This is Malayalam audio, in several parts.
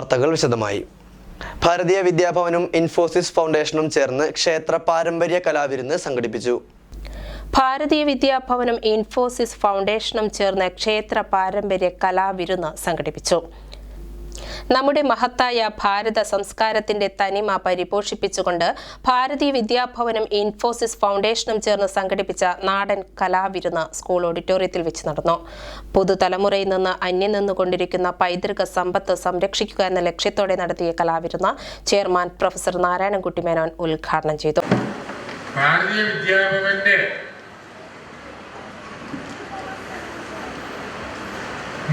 വാർത്തകൾ വിശദമായി. ഭാരതീയ വിദ്യാഭവനും ഇൻഫോസിസ് ഫൗണ്ടേഷനും ചേർന്ന് ക്ഷേത്ര പാരമ്പര്യ കലാവിരുന്ന് സംഘടിപ്പിച്ചു. ഭാരതീയ വിദ്യാഭവനും ഇൻഫോസിസ് ഫൗണ്ടേഷനും ചേർന്ന് ക്ഷേത്ര പാരമ്പര്യ കലാവിരുന്ന് സംഘടിപ്പിച്ചു. നമ്മുടെ മഹത്തായ ഭാരത സംസ്കാരത്തിന്റെ തനിമ പരിപോഷിപ്പിച്ചുകൊണ്ട് ഭാരതീയ വിദ്യാഭവനും ഇൻഫോസിസ് ഫൗണ്ടേഷനും ചേർന്ന് സംഘടിപ്പിച്ച നാടൻ കലാവിരുന്ന് സ്കൂൾ ഓഡിറ്റോറിയത്തിൽ വെച്ച് നടന്നു. പുതുതലമുറയിൽ നിന്ന് അന്യം നിന്നുകൊണ്ടിരിക്കുന്ന പൈതൃക സമ്പത്ത് സംരക്ഷിക്കുക എന്ന ലക്ഷ്യത്തോടെ നടത്തിയ കലാവിരുന്ന് ചെയർമാൻ പ്രൊഫസർ നാരായണൻകുട്ടി മേനോൻ ഉദ്ഘാടനം ചെയ്തു.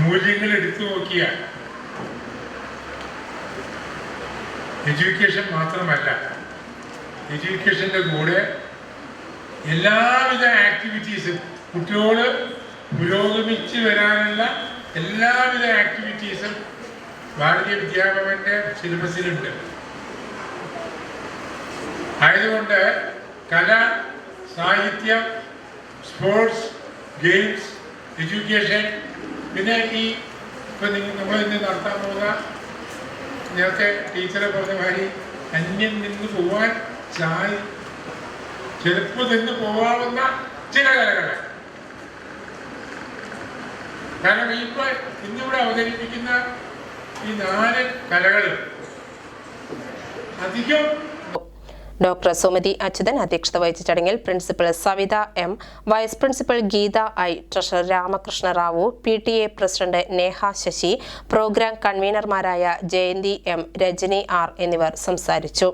മൂല്യങ്ങൾ എടുത്തു നോക്കിയാൽ എഡ്യൂക്കേഷൻ മാത്രമല്ല. എഡ്യൂക്കേഷന്റെ കൂടെ എല്ലാവിധ ആക്ടിവിറ്റീസും കുട്ടികൾ പുരോഗമിച്ച് വരാനുള്ള എല്ലാവിധ ആക്ടിവിറ്റീസും ഭാരതീയ വിദ്യാഭവന്റെ സിലബസിലുണ്ട് ആയതുകൊണ്ട് കല സാഹിത്യം സ്പോർട്സ് ഗെയിംസ് എഡ്യൂക്കേഷൻ പിന്നെ ഈ ഇപ്പം നിങ്ങൾ നമ്മളിന്ന് നടത്താൻ പോകുന്ന നേരത്തെ ടീച്ചറെ പറഞ്ഞ മാതിരി അന്യം നിന്ന് പോവാൻ ചായ ചിലപ്പോൾ നിന്ന് പോവാവുന്ന ചില കലകളെ. കാരണം ഇപ്പൊ ഇന്നിവിടെ അവതരിപ്പിക്കുന്ന ഈ നാല് കലകൾ അധികം ഡോക്ടർ സുമതി അച്യുതൻ അധ്യക്ഷത വഹിച്ച ചടങ്ങിൽ principal Savitha M vice principal Geetha I treasurer Ramakrishna Rao P T A president Neha Sasi programme കൺവീനർമാരായ Jayanthi M Rajani R എന്നിവർ സംസാരിച്ചു.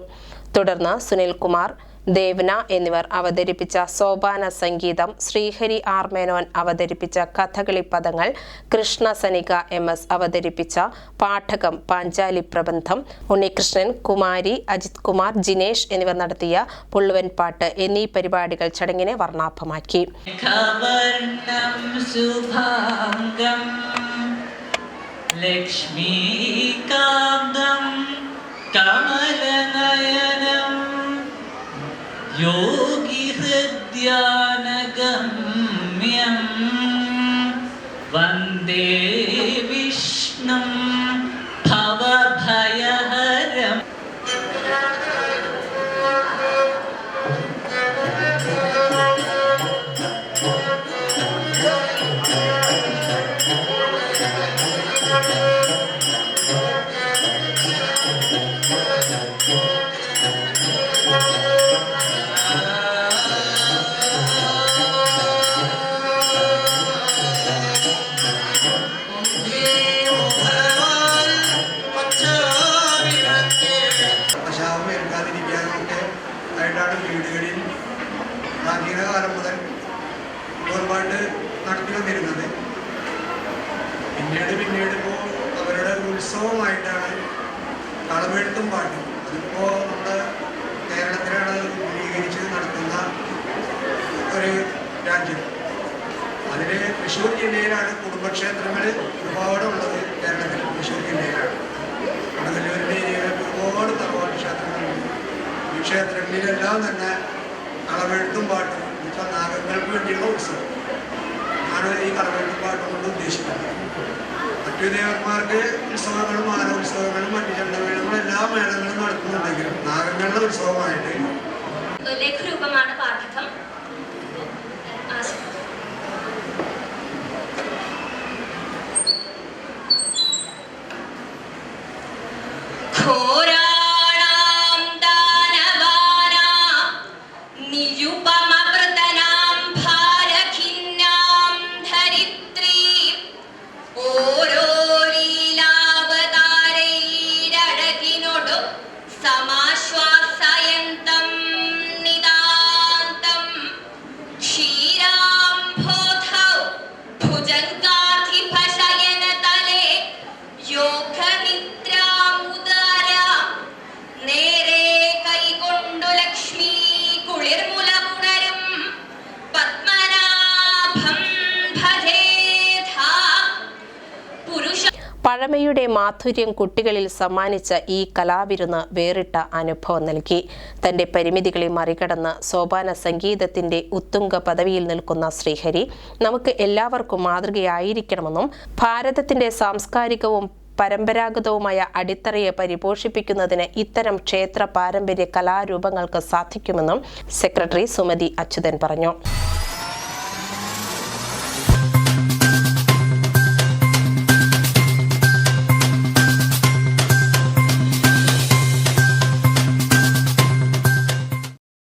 തുടർന്ന് സുനിൽകുമാർ ദേവ്ന എന്നിവർ അവതരിപ്പിച്ച സോപാന സംഗീതം ശ്രീഹരി ആർ മേനോൻ അവതരിപ്പിച്ച കഥകളി പദങ്ങൾ കൃഷ്ണ സനിക എം എസ് അവതരിപ്പിച്ച പാഠകം പാഞ്ചാലി പ്രബന്ധം ഉണ്ണികൃഷ്ണൻ കുമാരി അജിത് കുമാർ ജിനേഷ് എന്നിവർ നടത്തിയ പുള്ളുവൻ പാട്ട് എന്നീ പരിപാടികൾ ചടങ്ങിനെ വർണാഭമാക്കി. ലക്ഷ്മീകാന്തം योगिहृद्यानगम्यम् वन्दे विष्णुम् വന്നിരുന്നത് പിന്നീട് പിന്നീട് ഇപ്പോൾ അവരുടെ ഉത്സവമായിട്ടാണ് കളമെഴുത്തും പാട്ടും. അതിപ്പോൾ നമ്മുടെ കേരളത്തിലാണ് വിപുലീകരിച്ച് നടത്തുന്ന ഒരു രാജ്യം. അതിൽ തൃശ്ശൂർ ജില്ലയിലാണ് കുടുംബക്ഷേത്രങ്ങൾ ഒരുപാട് ഉള്ളത് കേരളത്തിൽ തൃശ്ശൂർ ജില്ലയിലാണ്. കടകല്ലൂരിന്റെ ഏരിയയിൽ ഒരുപാട് തറവാട് ക്ഷേത്രങ്ങളുണ്ട്. ഈ ക്ഷേത്രങ്ങളിലെല്ലാം തന്നെ കളമെഴുത്തും പാട്ടും എന്നുവെച്ചാൽ നാഗങ്ങൾക്ക് വേണ്ടിയുള്ള ഉത്സവം ആണ് ഈ കളമെഴുത്തും പാട്ടും കൊണ്ട് ഉദ്ദേശിക്കുന്നത് മറ്റു ദേവന്മാർക്ക് ഉത്സവങ്ങളും ആനോത്സവങ്ങളും മറ്റു ചണ്ടമേളങ്ങളും എല്ലാ മേളങ്ങളും നടത്തുന്നുണ്ടെങ്കിലും നാഗങ്ങളുടെ ഉത്സവമായിട്ട് ലഘുരൂപമാണ് പാഠകം പഴമയുടെ മാധുര്യം കുട്ടികളിൽ സമ്മാനിച്ച ഈ കലാവിരുന്ന് വേറിട്ട അനുഭവം നൽകി. തന്റെ പരിമിതികളെ മറികടന്ന് സോപാന സംഗീതത്തിന്റെ ഉത്തുംഗ പദവിയിൽ നിൽക്കുന്ന ശ്രീഹരി നമുക്ക് എല്ലാവർക്കും മാതൃകയായിരിക്കണമെന്നും ഭാരതത്തിന്റെ സാംസ്കാരികവും പരമ്പരാഗതവുമായ അടിത്തറയെ പരിപോഷിപ്പിക്കുന്നതിന് ഇത്തരം ക്ഷേത്ര പാരമ്പര്യ കലാരൂപങ്ങൾക്ക് സാധിക്കുമെന്നും സെക്രട്ടറി സുമതി അച്യുതൻ പറഞ്ഞു.